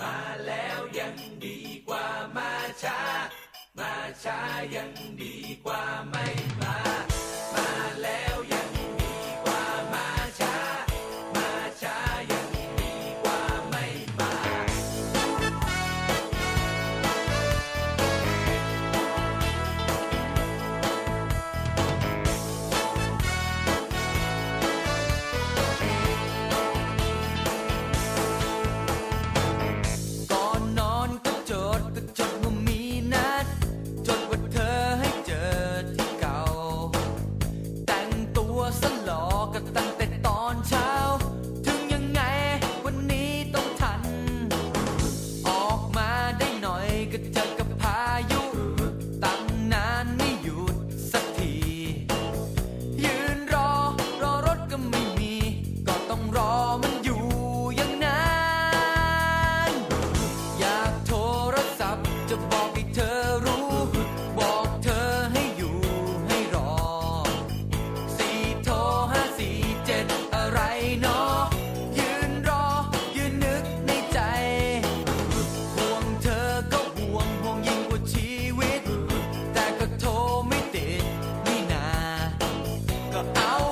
มาแล้วยังดีกว่ามาช้า มาช้ายังดีกว่าไม่ ก็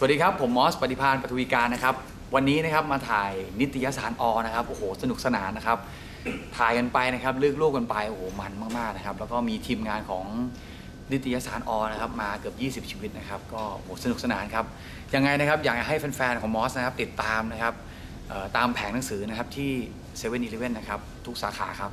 สวัสดีครับ ผมมอสปฏิพานปฐวีการนะครับ วันนี้นะครับมาถ่ายนิตยสารอนะครับโอ้โหสนุกสนานนะครับ ถ่ายกันไปนะครับเลือกลูกกันไปโอ้โหมันมากๆนะครับ แล้วก็มีทีมงานของนิตยสารอนะครับมาเกือบ 20 ชีวิตนะครับ ก็โอ้โหสนุกสนานครับยังไงนะครับอยากให้แฟนๆของมอสนะครับติดตามนะครับตามแผงหนังสือนะครับที่7 e เ e ่ e อนะครับทุกสาขาครับ